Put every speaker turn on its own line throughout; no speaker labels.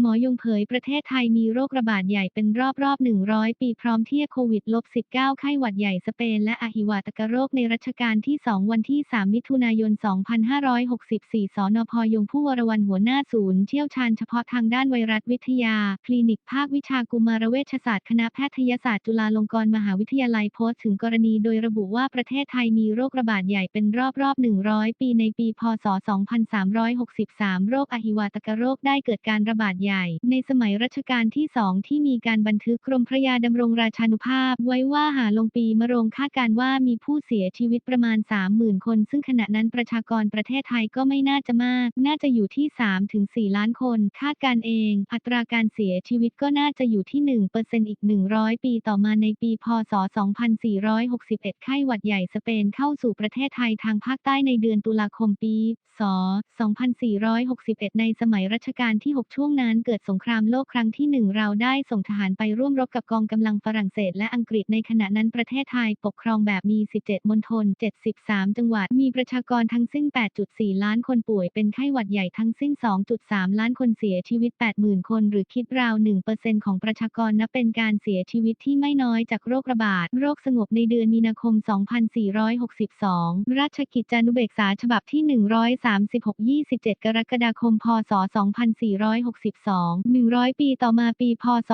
หมอยงเผยประเทศไทยมีโรคระบาดใหญ่เป็นรอบรอบ 100 ปีพร้อมเทียบโควิดลบ19 ไข้หวัดใหญ่สเปนและอหิวาตกโรคในรัชกาลที่ 2 วันที่ 3 มิถุนายน 2564 สนพยงผู้วรวันหัวหน้าศูนย์เชี่ยวชาญเฉพาะทางด้านไวรัสวิทยา คลินิกภาควิชากุมารเวชศาสตร์คณะแพทยศาสตร์จุฬาลงกรณ์มหาวิทยาลัยโพสต์ถึงกรณีโดยระบุว่าประเทศไทยมีโรคระบาดใหญ่เป็นรอบรอบ 100 ปีในปี พศ 2363 โรคอหิวาตกโรคได้เกิดการระบาดใหญ่ ในสมัยรัชกาลที่สองที่มีการบันทึกกรมพระยาดำรงราชานุภาพ ไว้ว่าหาลงปีมะโรงคาดการว่ามีผู้เสียชีวิตประมาณ 30,000 คน ซึ่งขณะนั้นประชากรประเทศไทยก็ไม่น่าจะมาก น่าจะอยู่ที่ 3-4 ล้านคน คาดการเอง อัตราการเสียชีวิตก็น่าจะอยู่ที่ 1%อีก 100 ปีต่อมาในปี พศ 2461 ไข้หวัดใหญ่สเปนเข้าสู่ประเทศไทยทางภาคใต้ในเดือนตุลาคมปี ศ.2461 ในสมัยรัชกาลที่ 6 ช่วงนั้นเกิดสงครามโลกครั้งที่หนึ่งเราได้ส่งทหารไปร่วมรบกับกองกำลังฝรั่งเศสและอังกฤษในขณะนั้นประเทศไทยปกครองแบบมี 17 มณฑล 73 จังหวัด มีประชากรทั้งสิ้น 8.4 ล้านคนป่วยเป็นไข้หวัดใหญ่ทั้งสิ้น 2.3 ล้านคนเสียชีวิต 80,000 คน หรือคิดราว1%ของประชากรนับเป็นการเสียชีวิตที่ไม่น้อยจากโรคระบาด โรคสงบในเดือนมีนาคม 2462 ราชกิจจานุเบกษาฉบับที่ 136 27 กรกฎาคม พศ 2462 100 ปีต่อมาปีพศ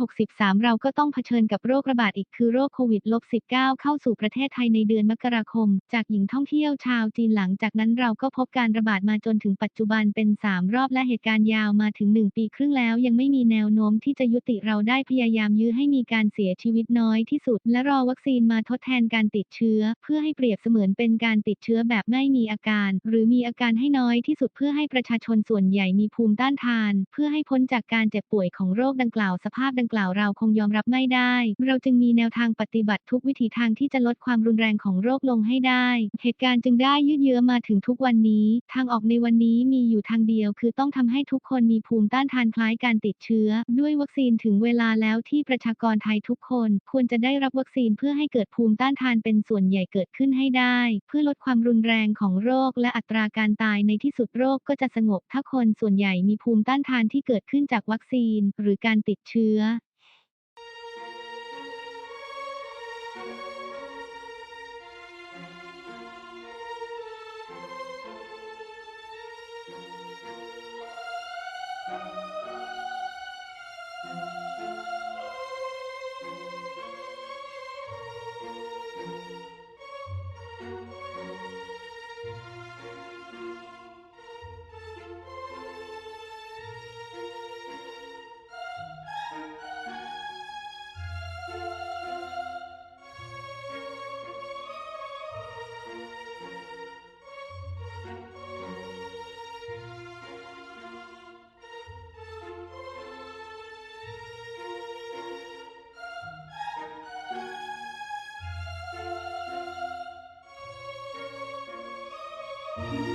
2563 เราก็ต้องเผชิญกับโรคระบาดอีกคือโรคโควิด -19 เข้าสู่ประเทศไทยในเดือนมกราคม จากหญิงท่องเที่ยวชาวจีนหลังจากนั้นเราก็พบการระบาดมาจนถึงปัจจุบันเป็น 3 รอบและเหตุการณ์ยาวมาถึง 1 ปีครึ่งแล้ว ยังไม่มีแนวโน้มที่จะยุติเราได้พยายามยื้อให้มีการเสียชีวิตน้อยที่สุด และรอวัคซีนมาทดแทนการติดเชื้อ เพื่อให้เปรียบเสมือนเป็นการติดเชื้อแบบไม่มีอาการ หรือมีอาการให้น้อยที่สุดเพื่อให้ประชาชนส่วนใหญ่มีภูมิต้านทานเพื่อให้พ้นจากการเจ็บป่วยของโรคดังกล่าวสภาพดังกล่าวเราคงยอมรับไม่ได้ เราจึงมีแนวทางปฏิบัติทุกวิถีทางที่จะลดความรุนแรงของโรคลงให้ได้ เหตุการณ์จึงได้ยืดเยื้อมาถึงทุกวันนี้ ทางออกในวันนี้มีอยู่ทางเดียว คือต้องทำให้ทุกคนมีภูมิต้านทานคล้ายการติดเชื้อ ด้วยวัคซีนถึงเวลาแล้วที่ประชากรไทยทุกคน ควรจะได้รับวัคซีนเพื่อให้เกิดภูมิต้านทานเป็นส่วนใหญ่เกิดขึ้นให้ได้ เพื่อลดความรุนแรงของโรคและอัตราการตายในที่สุดโรคก็จะสงบถ้าคนส่วนใหญ่มีภูมิต้าน้านทานที่เกิดขึ้นจากวัคซีน หรือการติดเชื้อ
Thank you.